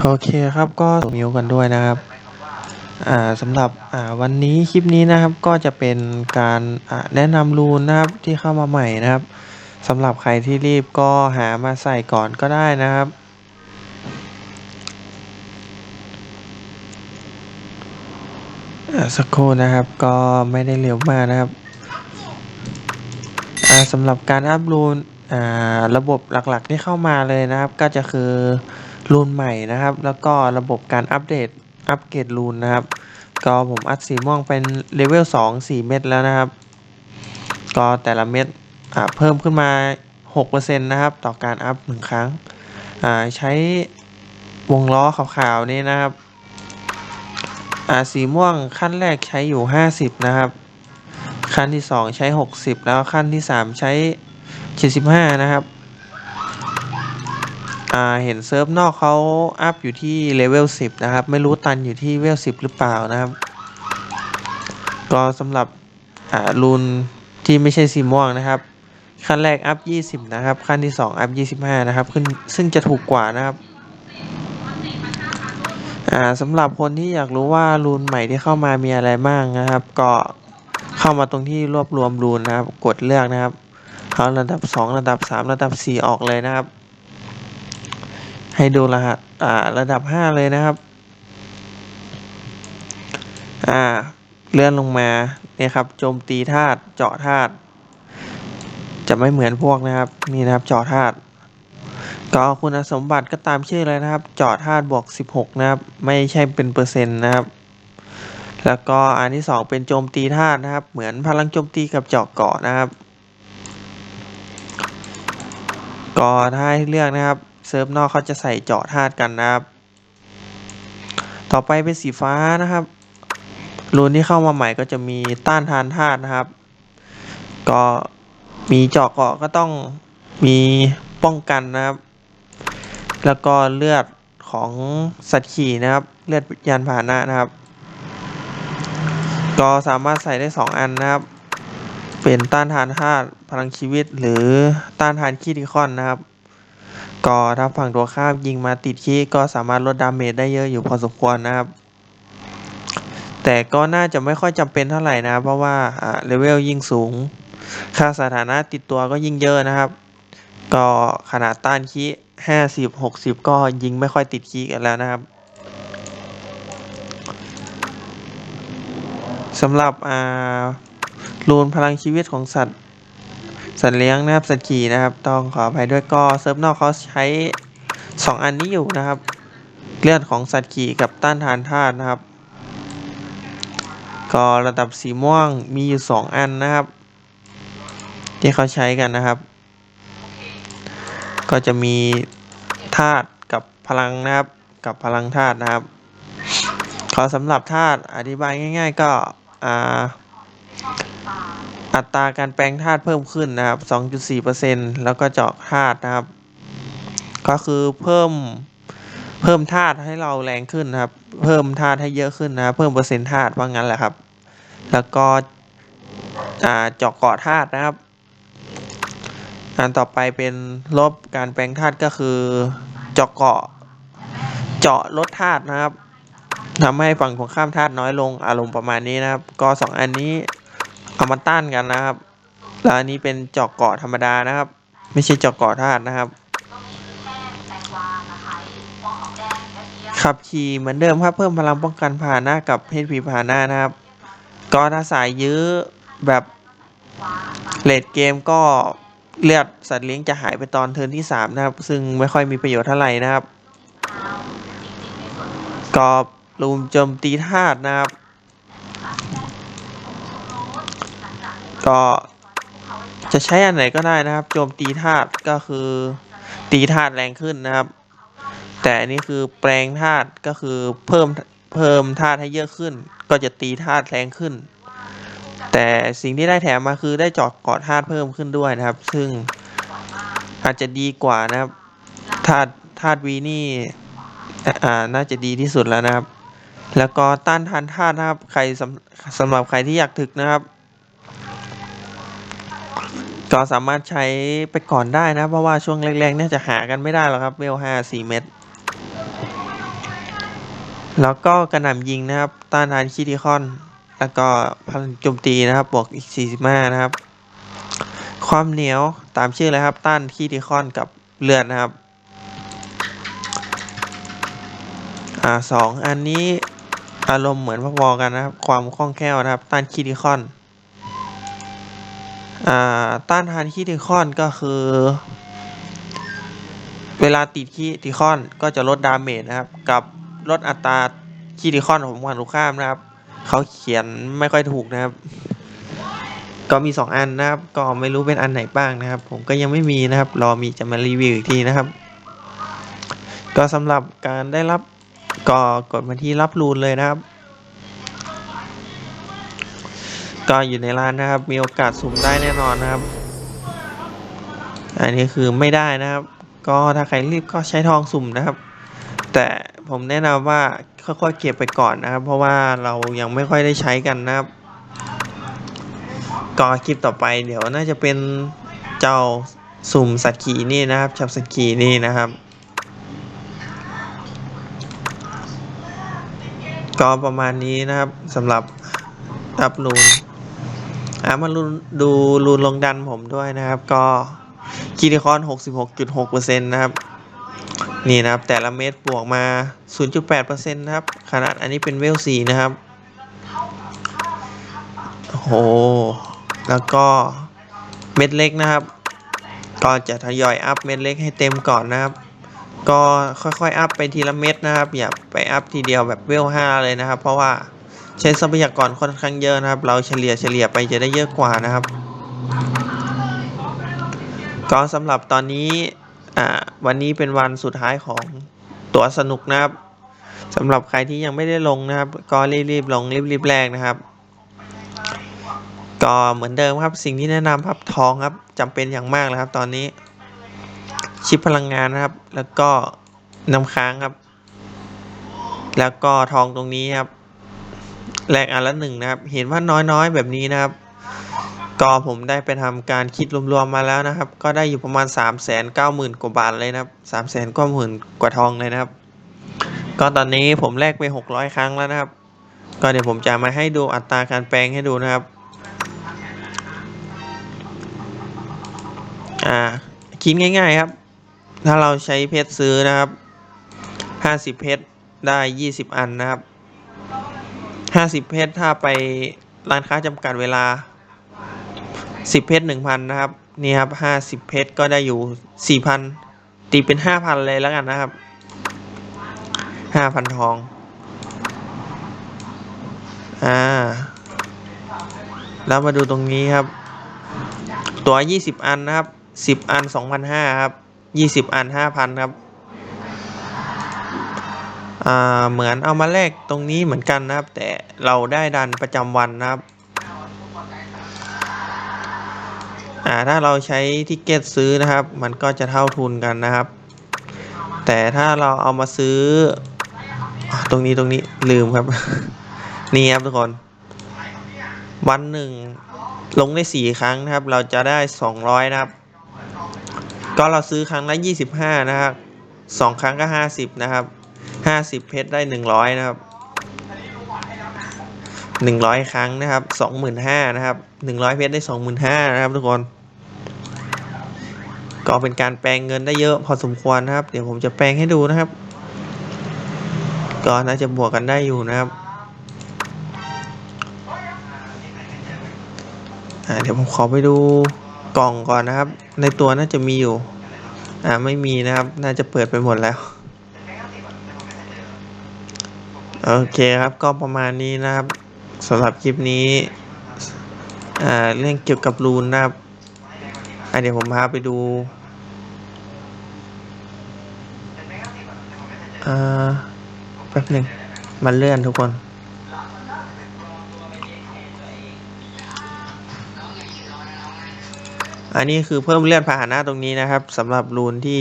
โอเคครับก็มิวกันด้วยนะครับอ่าสำหรับอ่าวันนี้คลิปนี้นะครับก็จะเป็นการอ่าแนะนำรูนนะครับที่เข้ามาใหม่นะครับสำหรับใครที่รีบก็หามาใส่ก่อนก็ได้นะครับสักครู่นะครับก็ไม่ได้เร็วมากนะครับสำหรับการอัพรูนระบบหลักๆที่เข้ามาเลยนะครับ ก็จะคือ รูนใหม่นะครับ แล้วก็ระบบการอัปเดตอัปเกรดรูนนะครับ ก็ผมอัดสีม่วงเป็นเลเวล2 4 เม็ดแล้วนะครับ ก็แต่ละเม็ดเพิ่มขึ้นมา 6%นะครับ ต่อการอัพหนึ่งครั้ง ใช้วงล้อขาวๆ นี้นะครับสีม่วงขั้นแรกใช้อยู่ 50 นะครับ ขั้นที่ 2 ใช้ 60 แล้วขั้นที่ 3 ใช้ 75 นะครับ อ่าเห็นเซิร์ฟนอกเขาอัพอยู่ที่เลเวล10 นะครับ ไม่รู้ตันอยู่ที่เลเวล10 หรือเปล่านะครับ ก็สำหรับอ่ารูนที่ไม่ใช่สีม่วงนะครับ ขั้นแรกอัพ 20 นะครับ ขั้นที่ 2 อัพ 25 นะครับ ขึ้นซึ่งจะถูกกว่านะครับอ่าสำหรับคนที่อยากรู้ว่ารูนใหม่ที่เข้ามามีอะไรบ้างนะครับ ก็เข้ามาตรงที่รวบรวมรูนนะครับ กดเลือกนะครับเอาระดับ 2 ระดับ 3 ระดับ 4 ออกเลยนะครับ ให้ดูรหัสอ่าระดับ 5 เลยนะครับ อ่า เลื่อนลงมาเนี่ยครับโจมตีธาตุเจาะธาตุจะไม่เหมือนพวกนะครับ นี่นะครับเจาะธาตุก็คุณสมบัติก็ตามชื่อเลยนะครับ เจาะธาตุบวก 16 นะครับ ไม่ใช่เป็นเปอร์เซ็นต์นะครับ แล้วก็อันที่ 2 เป็นโจมตีธาตุนะครับ เหมือนพลังโจมตีกับเจาะเกาะนะครับ ก็ถ้าให้เลือกนะครับ เซิร์ฟนอกเขาจะใส่เจาะธาตุกันนะครับ ต่อไปเป็นสีฟ้านะครับรูนที่เข้ามาใหม่ก็จะมีต้านทานธาตุนะครับ ก็มีเจาะเกาะก็ต้องมีป้องกันนะครับ แล้วก็เลือดของสัตว์ขี่นะครับ เลือดยานพาหนะนะครับ ก็สามารถใส่ได้ 2 อันนะครับ เป็นต้านทานธาตุพลังชีวิตหรือต้านทานคีติคอนนะครับ ก็ถ้าฝั่งตัวข้ามยิงมาติดคีก็สามารถลดดาเมจได้เยอะอยู่พอสมควรนะครับ แต่ก็น่าจะไม่ค่อยจำเป็นเท่าไหร่นะ เพราะว่าเลเวลยิ่งสูง ค่าสถานะติดตัวก็ยิ่งเยอะนะครับ ก็ขนาดต้านคีห้าสิบหกสิบก็ยิงไม่ค่อยติดคีกันแล้วนะครับสำหรับรูนพลังชีวิตของสัตว์ สัตว์เลี้ยงนะครับสัตว์ขี่นะครับ ต้องขออภัยด้วยก็เซิร์ฟนอกเขาใช้ 2 อันนี้อยู่นะครับ เลือดของสัตว์ขี่กับต้านทานธาตุนะครับ ก็ระดับสีม่วงมีอยู่ 2 อันนะครับ ที่เขาใช้กันนะครับ ก็จะมีธาตุกับพลังนะครับ กับพลังธาตุนะครับ ขอสำหรับธาตุอธิบายง่าย ๆ ก็อ่า อัตราการแปลงธาตุเพิ่มขึ้นนะครับ 2.4%แล้วก็เจาะธาตุนะครับ ก็คือเพิ่มเพิ่มธาตุให้เราแรงขึ้นนะครับ เพิ่มธาตุให้เยอะขึ้นนะครับเพิ่มเปอร์เซ็นต์ธาตุว่างั้นแหละครับ แล้วก็เจาะเกาะธาตุนะครับ อันต่อไปเป็นลบการแปลงธาตุก็คือเจาะเกาะ เจาะลดธาตุนะครับทำให้ฝั่งของข้ามธาตุน้อยลงอารมณ์ประมาณนี้นะครับ ก็สองอันนี้ เอามาต้านกันนะครับแล้วอันนี้เป็นเจาะเกาะธรรมดานะครับ ไม่ใช่เจาะเกาะธาตุนะครับ ขับขี่เหมือนเดิมครับเพิ่มพลังป้องกันพาหนะกับเพศผีพาหนะนะครับก็ถ้าสายยื้อแบบเลดเกมก็เลือดสัตว์เลี้ยงจะหายไปตอนเทิร์นที่ 3 นะครับ ซึ่งไม่ค่อยมีประโยชน์เท่าไหร่นะครับก็ลุมโจมตีธาตุนะครับ ก็จะใช้อันไหนก็ได้นะครับ โจมตีธาตุก็คือตีธาตุแรงขึ้นนะครับ แต่อันนี้คือแปลงธาตุก็คือเพิ่มเพิ่มธาตุให้เยอะขึ้น ก็จะตีธาตุแรงขึ้น แต่สิ่งที่ได้แถมมาคือได้เจอดกาะธาตุเพิ่มขึ้นด้วยนะครับ ซึ่งอาจจะดีกว่านะครับธาตุธาตุวีนี่อ่าน่าจะดีที่สุดแล้วนะครับ แล้วก็ต้านทานธาตุนะครับใครสำสำหรับใครที่อยากถึกนะครับ ก็สามารถใช้ไปก่อนได้นะ เพราะว่าช่วงแรกๆเนี่ยจะหากันไม่ได้หรอกครับเวลห้าสี่เม็ดแล้วก็กระหน่ำยิงนะครับ ต้านทานคิติคอน แล้วก็พลังโจมตีนะครับ บวกอีก 45 นะครับ ความเหนียวตามชื่อเลยครับ ต้านคิติคอนกับเลือดนะครับ อ่าสองอันนี้อารมณ์เหมือนพอๆกันนะครับ ความคล่องแคล่วนะครับ ต้านคิติคอน ต้านทานคิติคอนก็คือ เวลาติดคิติคอนก็จะลดดาเมจนะครับ กับลดอัตราคิติคอนของฝั่งตรงข้ามนะครับ เขาเขียนไม่ค่อยถูกนะครับ ก็มี 2 อันนะครับ ก็ไม่รู้เป็นอันไหนบ้างนะครับ ผมก็ยังไม่มีนะครับ รอมีจะมารีวิวอีกทีนะครับ ก็สำหรับการได้รับก็กดมาที่รับรูนเลยนะครับ ก็อยู่ในร้านนะครับ มีโอกาสสุ่มได้แน่นอนนะครับ อันนี้คือไม่ได้นะครับ ก็ถ้าใครรีบก็ใช้ทองสุ่มนะครับ แต่ผมแนะนำว่าค่อยๆเก็บไปก่อนนะครับ เพราะว่าเรายังไม่ค่อยได้ใช้กันนะครับก็คลิปต่อไปเดี๋ยวน่าจะเป็นเจ้าสุ่มสกีนี่นะครับชับสกีนี่นะครับ ก็ประมาณนี้นะครับสำหรับอัพรูน อะมาดูรูนลงดันผมด้วยนะครับ ก็คีติคอน 66.6%นะครับ นี่นะครับ แต่ละเม็ดบวกมา 0.8%นะครับ ขนาดอันนี้เป็นเวล4นะครับ โอ้โห แล้วก็เม็ดเล็กนะครับ ก็จะทยอยอัพเม็ดเล็กให้เต็มก่อนนะครับ ก็ค่อยๆอัพไปทีละเม็ดนะครับ อย่าไปอัพทีเดียวแบบเวล5เลยนะครับ เพราะว่า ใช้ทรัพยากรค่อนข้างเยอะนะครับ เราเฉลี่ยเฉลี่ยไปจะได้เยอะกว่านะครับ ก็สำหรับตอนนี้วันนี้เป็นวันสุดท้ายของตัวสนุกนะครับสำหรับใครที่ยังไม่ได้ลงนะครับ ก็รีบๆลงรีบๆแรกนะครับ ก็เหมือนเดิมครับสิ่งที่แนะนำครับทองครับจำเป็นอย่างมากเลยครับ ตอนนี้ชิปพลังงานนะครับ แล้วก็น้ำค้างครับ แล้วก็ทองตรงนี้ครับ แลกอันละหนึ่งนะครับ เห็นว่าน้อยๆ แบบนี้นะครับ ก็ผมได้ไปทำการคิดรวมๆมาแล้วนะครับ ก็ได้อยู่ประมาณ 3 9 0 0 0 0กว่าบาทเลยนะครับ3 9 0 0 0 0กว่าทองเลยนะครับ ก็ตอนนี้ผมแลกไป 600 ครั้งแล้วนะครับ ก็เดี๋ยวผมจะมาให้ดูอัตราการแปลงให้ดูนะครับอ่าคิดง่ายๆครับ ถ้าเราใช้เพชรซื้อนะครับ 50 เพชรได้ 20 อันนะครับ 50เพชรถ้าไปร้านค้าจำกัดเวลา10เพชร1,000นนะครับนี่ครับ50เพชรก็ได้อยู่4,000ตีเป็น5,000เลยแล้วกันนะครับ5,000ทอง อ่า แล้วมาดูตรงนี้ครับ ตัว20อันนะครับ10อัน2,500ครับ20อัน5,000ครับ อ่าเหมือนเอามาแลกตรงนี้เหมือนกันนะครับ แต่เราได้ดันประจำวันนะครับอ่าถ้าเราใช้ทิเก็ตซื้อนะครับ มันก็จะเท่าทุนกันนะครับ แต่ถ้าเราเอามาซื้ออตรงนี้ตรงนี้ลืมครับ นี่ครับทุกคน วันหนึ่งลงได้สี่ครั้งนะครับ เราจะได้สองร้อยนะครับ ก็เราซื้อครั้งละยี่สิบห้านะครับสองครั้งก็ห้าสิบนะครับ ห้าสิบเพชรได้หนึ่งร้อยนะครับหนึ่งร้อยครั้งนะครับสองหมื่นห้านะครับหนึ่งร้อยเพชรได้สองหมื่นห้านะครับทุกคน ก็เป็นการแปลงเงินได้เยอะพอสมควรนะครับ เดี๋ยวผมจะแปลงให้ดูนะครับ ก็น่าจะบวกกันได้อยู่นะครับเดี๋ยวผมขอไปดูกล่องก่อนนะครับ ในตัวน่าจะมีอยู่ อ่าไม่มีนะครับ น่าจะเปิดไปหมดแล้ว โอเคครับก็ประมาณนี้นะครับสำหรับคลิปนี้เรื่องเกี่ยวกับรูนนะครับเดี๋ยวผมพาไปดูแป๊บหนึ่งมันเลื่อนทุกคนอันนี้คือเพิ่มเลื่อนพาหนะตรงนี้นะครับสำหรับรูนที่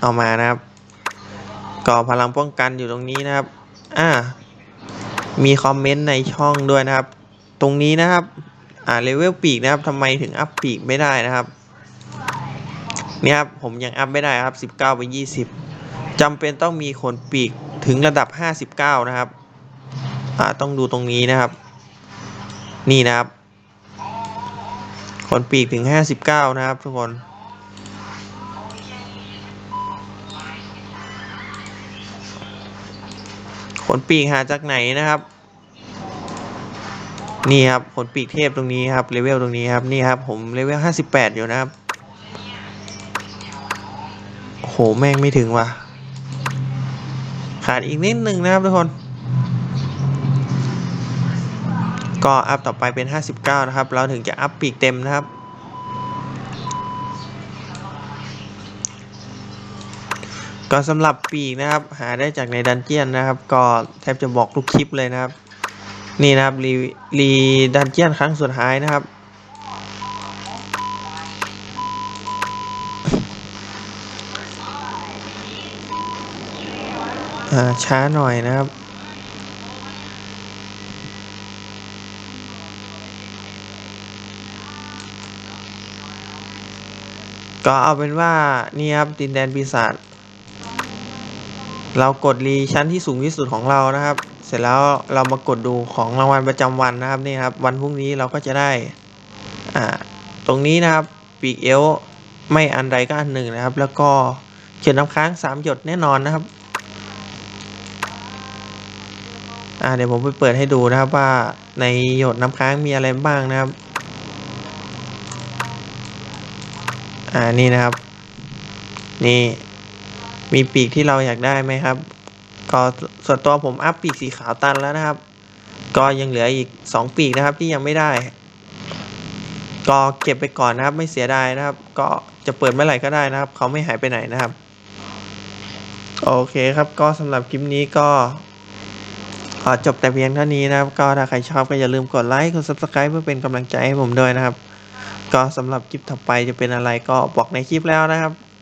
เอามานะครับ ก่อพลังป้องกันอยู่ตรงนี้นะครับ อ่า มีคอมเมนต์ในช่องด้วยนะครับ ตรงนี้นะครับ อ่าเลเวลปีกนะครับทำไมถึงอัพปีกไม่ได้นะครับนี่ครับผมยังอัพไม่ได้ครับ 19 ไป 20จำเป็นต้องมีขนปีกถึงระดับ 59 นะครับ อ่าต้องดูตรงนี้นะครับ นี่นะครับขนปีกถึง 59 นะครับทุกคน ขนปีกหาจากไหนนะครับ นี่ครับขนปีกเทพตรงนี้ครับเลเวลตรงนี้ครับนี่ครับผมเลเวล58อยู่นะครับโหแม่งไม่ถึงว่ะขาดอีกนิดหนึ่งนะครับทุกคน ก็อัพต่อไปเป็น 59 นะครับ เราถึงจะอัพปีกเต็มนะครับ ก็สำหรับปีกนะครับ หาได้จากในดันเจียนนะครับ ก็แทบจะบอกทุกคลิปเลยนะครับ นี่นะครับรีรีดันเจียนครั้งสุดท้ายนะครับ อ่าช้าหน่อยนะครับก็เอาเป็นว่านี่ครับดินแดนปีศาจ เรากดรีชั้นที่สูงที่สุดของเรานะครับ เสร็จแล้วเรามากดดูของรางวัลประจำวันนะครับนี่ครับ วันพรุ่งนี้เราก็จะได้อ่าตรงนี้นะครับปีกเอลไม่อันใดก็อันหนึ่งนะครับ แล้วก็เขียนน้ำค้างสามหยดแน่นอนนะครับอ่าเดี๋ยวผมไปเปิดให้ดูนะครับว่าในหยดน้ำค้างมีอะไรบ้างนะครับอ่านี่นะครับ นี่ มีปีกที่เราอยากได้ไหมครับ ก็ส่วนตัวผมอัพปีกสีขาวตันแล้วนะครับ ก็ยังเหลืออีกสองปีกนะครับที่ยังไม่ได้ ก็เก็บไปก่อนนะครับ ไม่เสียดายนะครับ ก็จะเปิดเมื่อไหร่ก็ได้นะครับ เขาไม่หายไปไหนนะครับ โอเคครับ ก็สำหรับคลิปนี้ก็ขอจบแต่เพียงเท่านี้นะครับ ก็ถ้าใครชอบก็อย่าลืมกดไลค์กด subscribe เพื่อเป็นกำลังใจให้ผมด้วยนะครับ ก็สำหรับคลิปต่อไปจะเป็นอะไรก็บอกในคลิปแล้วนะครับ